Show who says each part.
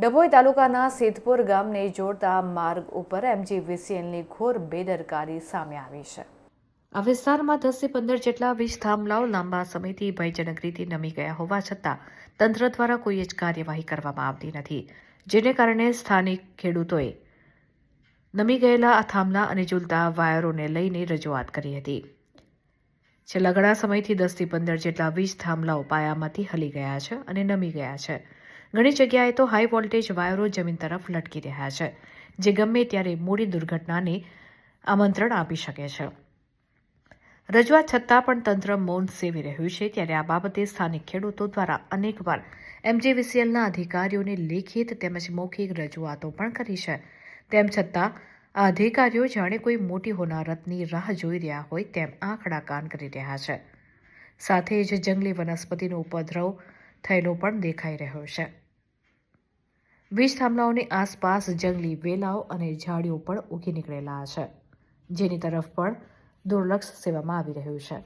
Speaker 1: ડભોઈ તાલુકાના સિદ્ધપુર ગામને જોડતા માર્ગ ઉપર એમજીવીસીએલની ઘોર બેદરકારી સામે આવી છે. આ વિસ્તારમાં દસથી પંદર જેટલા વીજ થાંભલાઓ લાંબા સમયથી ભયજનક નમી ગયા હોવા છતાં તંત્ર દ્વારા કોઈ જ કાર્યવાહી કરવામાં આવતી નથી, જેને કારણે સ્થાનિક ખેડૂતોએ નમી ગયેલા આ થાંભલા અને ઝૂલતા વાયરોને લઈને રજૂઆત કરી હતી. છેલ્લા ઘણા સમયથી દસથી પંદર જેટલા વીજ થાંભલાઓ પાયામાંથી હલી ગયા છે અને નમી ગયા છે. ઘણી જગ્યાએ તો હાઈ વોલ્ટેજ વાયરો જમીન તરફ લટકી રહ્યા છે, જે ગમે ત્યારે મોડી દુર્ઘટનાને આમંત્રણ આપી શકે છે. રજૂઆત છતાં પણ તંત્ર મૌન સેવી રહ્યું છે, ત્યારે આ બાબતે સ્થાનિક ખેડૂતો દ્વારા અનેકવાર એમજીવીસીએલના અધિકારીઓને લેખિત તેમજ મૌખિક રજૂઆતો પણ કરી છે. તેમ છતાં, આ અધિકારીઓ જાણે કોઈ મોટી હોનારતની રાહ જોઈ રહ્યા હોય તેમ આંકડા કાન કરી રહ્યા છે. સાથે જ જંગલી વનસ્પતિનો ઉપદ્રવ થયેલો પણ દેખાઈ રહ્યો છે. વીજ થાંભલાઓની આસપાસ જંગલી વેલાઓ અને ઝાડીઓ પણ ઉગી નીકળેલા છે, જેની તરફ પણ દુર્લક્ષ સેવામાં આવી રહ્યું છે.